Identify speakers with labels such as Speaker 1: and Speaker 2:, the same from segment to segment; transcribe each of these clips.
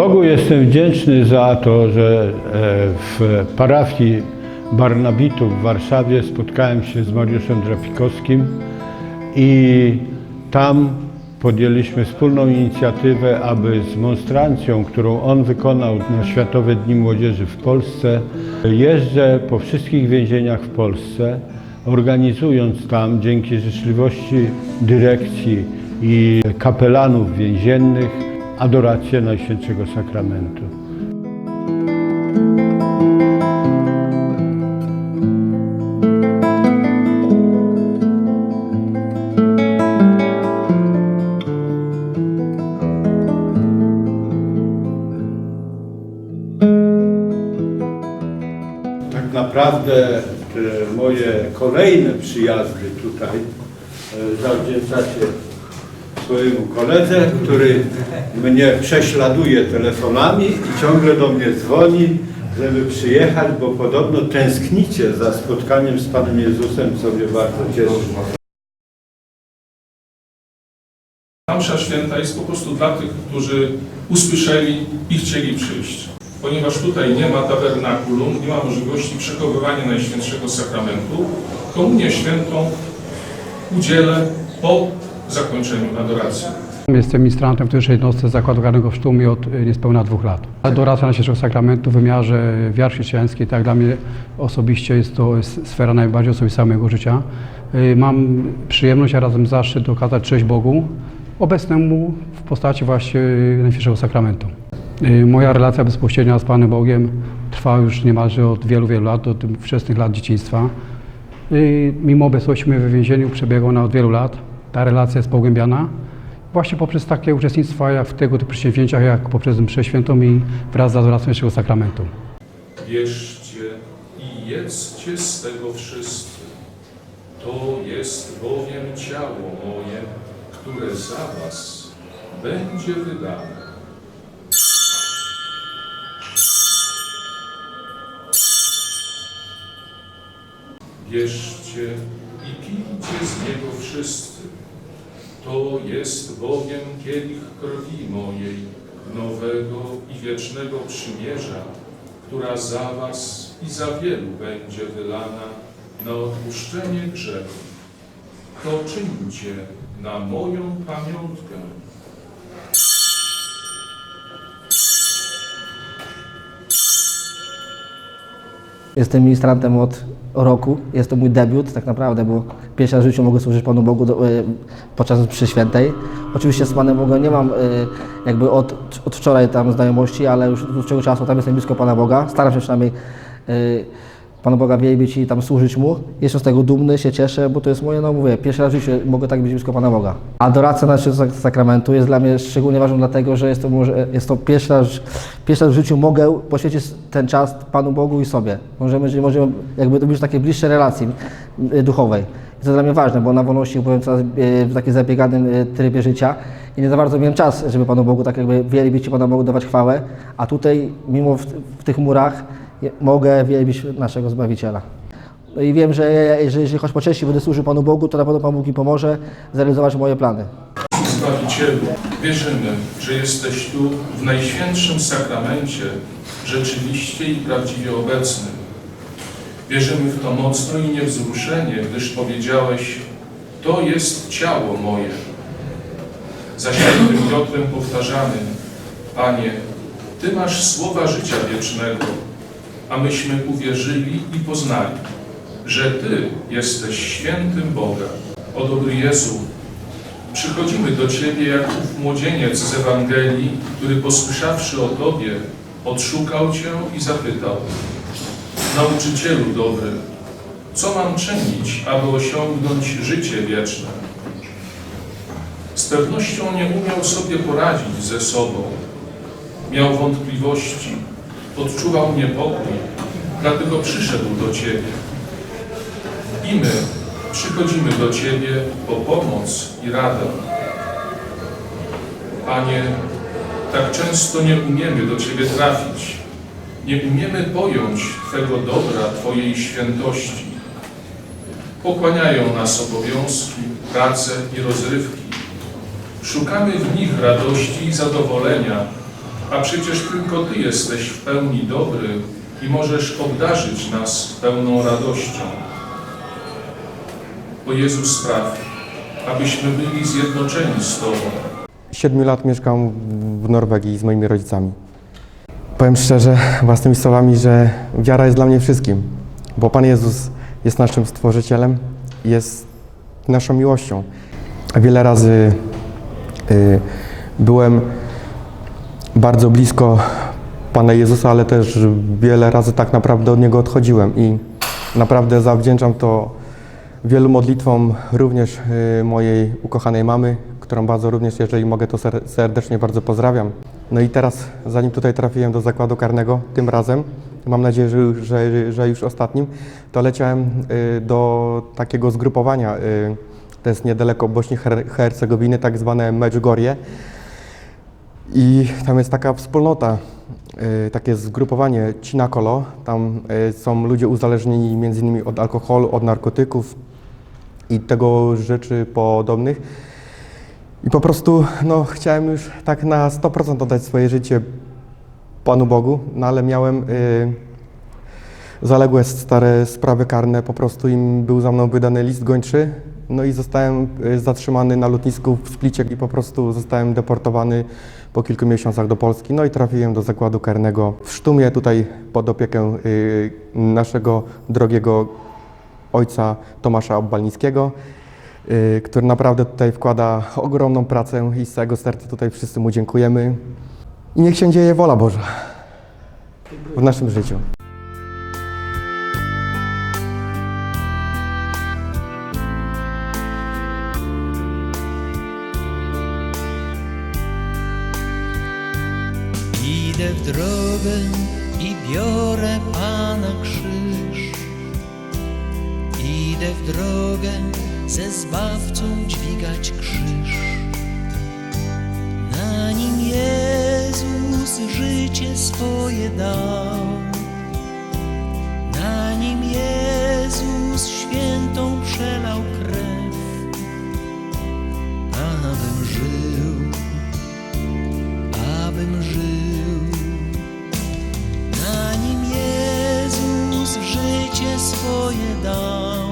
Speaker 1: Bogu jestem wdzięczny za to, że e, w parafii Barnabitów w Warszawie spotkałem się z Mariuszem Drapikowskim i tam podjęliśmy wspólną inicjatywę, aby z monstrancją, którą on wykonał na Światowe Dni Młodzieży w Polsce, jeżdżę po wszystkich więzieniach w Polsce, organizując tam dzięki życzliwości dyrekcji i kapelanów więziennych adorację Najświętszego Sakramentu. Tak naprawdę te moje kolejne przyjazdy tutaj e, zawdzięczacie swojemu koledze, który mnie prześladuje telefonami i ciągle do mnie dzwoni, żeby przyjechać, bo podobno tęsknicie za spotkaniem z Panem Jezusem, co mnie bardzo cieszy.
Speaker 2: Msza święta jest po prostu dla tych, którzy usłyszeli i chcieli przyjść. Ponieważ tutaj nie ma tabernakulum, nie ma możliwości przechowywania Najświętszego Sakramentu, komunię świętą udzielę po zakończeniu adoracji.
Speaker 3: Jestem ministrantem w pierwszej jednostce Zakładu Karnego w Sztumie od y, niespełna dwóch lat. Adoracja Najświętszego Sakramentu w wymiarze wiary chrześcijańskiej, tak dla mnie osobiście jest to sfera najbardziej osobista mojego życia. Y, Mam przyjemność, a razem zaszczyt okazać cześć Bogu, obecnemu w postaci właśnie Najświętszego Sakramentu. Y, Moja relacja bezpośrednia z Panem Bogiem trwa już niemalże od wielu, wielu lat, od wczesnych lat dzieciństwa. Mimo obecności w więzieniu przebiegła ona od wielu lat. Ta relacja jest pogłębiana właśnie poprzez takie uczestnictwa jak w tego typu przedsięwzięciach, jak poprzez mszę świętą i wraz z adoracją Świętego Sakramentu.
Speaker 2: Bierzcie i jedzcie z tego wszyscy. To jest bowiem ciało moje, które za was będzie wydane. Bierzcie i pijcie z niego wszyscy. To jest bowiem kielich krwi mojej, nowego i wiecznego przymierza, która za was i za wielu będzie wylana na odpuszczenie grzechów. To czyńcie na moją pamiątkę.
Speaker 4: Jestem ministrantem od roku. Jest to mój debiut tak naprawdę, bo pierwszy raz w życiu mogę służyć Panu Bogu y, podczas mszy świętej. Oczywiście z Panem Bogiem nie mam y, jakby od, od wczoraj tam znajomości, ale już od dłuższego czasu tam jestem blisko Pana Boga. Staram się przynajmniej y, Pana Boga wielbić i tam służyć Mu. Jestem z tego dumny, się cieszę, bo to jest moje, no mówię, pierwszy raz w życiu mogę tak być blisko Pana Boga. Adoracja na Świętego Sakramentu jest dla mnie szczególnie ważna dlatego, że jest to, może, jest to pierwszy, raz, pierwszy raz w życiu mogę poświęcić ten czas Panu Bogu i sobie. Możemy, że możemy jakby być takie bliższe relacji y, duchowej. I to dla mnie ważne, bo na wolności byłem coraz, y, w takim zabieganym y, trybie życia i nie za bardzo miałem czas, żeby Panu Bogu tak jakby wielbić i Panu Bogu dawać chwałę, a tutaj mimo w, w tych murach mogę wielbić naszego Zbawiciela. No i wiem, że, że jeżeli choć po części będę służył Panu Bogu, to na pewno Pan Bóg mi pomoże zrealizować moje plany.
Speaker 2: Zbawicielu, wierzymy, że jesteś tu w Najświętszym Sakramencie rzeczywiście i prawdziwie obecny. Wierzymy w to mocno i niewzruszenie, gdyż powiedziałeś, to jest ciało moje. Za świętym Piotrem powtarzamy, Panie, Ty masz słowa życia wiecznego, a myśmy uwierzyli i poznali, że Ty jesteś świętym Boga. O dobry Jezu, Przychodzimy do Ciebie jak ów młodzieniec z Ewangelii, który posłyszawszy o Tobie, odszukał Cię i zapytał Nauczycielu dobry, co mam czynić, aby osiągnąć życie wieczne? Z pewnością nie umiał sobie poradzić ze sobą. Miał wątpliwości, odczuwał niepokój, dlatego przyszedł do Ciebie. I my przychodzimy do Ciebie po pomoc i radę. Panie, tak często nie umiemy do Ciebie trafić, nie umiemy pojąć Twego dobra, Twojej świętości. Pochłaniają nas obowiązki, prace i rozrywki. Szukamy w nich radości i zadowolenia, A przecież tylko Ty jesteś w pełni dobry i możesz obdarzyć nas pełną radością. O Jezu spraw, abyśmy byli zjednoczeni z Tobą.
Speaker 5: Siedmiu lat mieszkam w Norwegii z moimi rodzicami. Powiem szczerze, własnymi słowami, że wiara jest dla mnie wszystkim, bo Pan Jezus jest naszym Stworzycielem, jest naszą miłością. Wiele razy y, byłem bardzo blisko Pana Jezusa, ale też wiele razy tak naprawdę od Niego odchodziłem i naprawdę zawdzięczam to wielu modlitwom, również y, mojej ukochanej mamy, którą bardzo również, jeżeli mogę, to ser- serdecznie bardzo pozdrawiam. No i teraz, zanim tutaj trafiłem do zakładu karnego, tym razem, mam nadzieję, że, że, że już ostatnim, to leciałem y, do takiego zgrupowania, y, to jest niedaleko Bośni Her- Hercegowiny, tak zwane Medjugorje. I tam jest taka wspólnota, y, takie zgrupowanie Cinakolo. Tam są ludzie uzależnieni między innymi od alkoholu, od narkotyków i tego rzeczy podobnych. I po prostu no, chciałem już tak na 100% oddać swoje życie Panu Bogu, no ale miałem y, zaległe stare sprawy karne, po prostu im był za mną wydany list gończy, no i zostałem y, zatrzymany na lotnisku w Splicie i po prostu zostałem deportowany po kilku miesiącach do Polski, no i trafiłem do zakładu karnego w Sztumie, tutaj pod opiekę y, naszego drogiego ojca Tomasza Obbalnickiego, który naprawdę tutaj wkłada ogromną pracę i z całego serca tutaj wszyscy mu dziękujemy. I niech się dzieje wola Boża w naszym życiu.
Speaker 6: Idę w drogę i biorę Pana krzyż. Idę w drogę ze Zbawcą dźwigać krzyż. Na nim Jezus życie swoje dał. Na nim Jezus świętą przelał krew. Abym żył abym żył. Na nim Jezus życie swoje dał.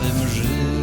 Speaker 6: samym żyć.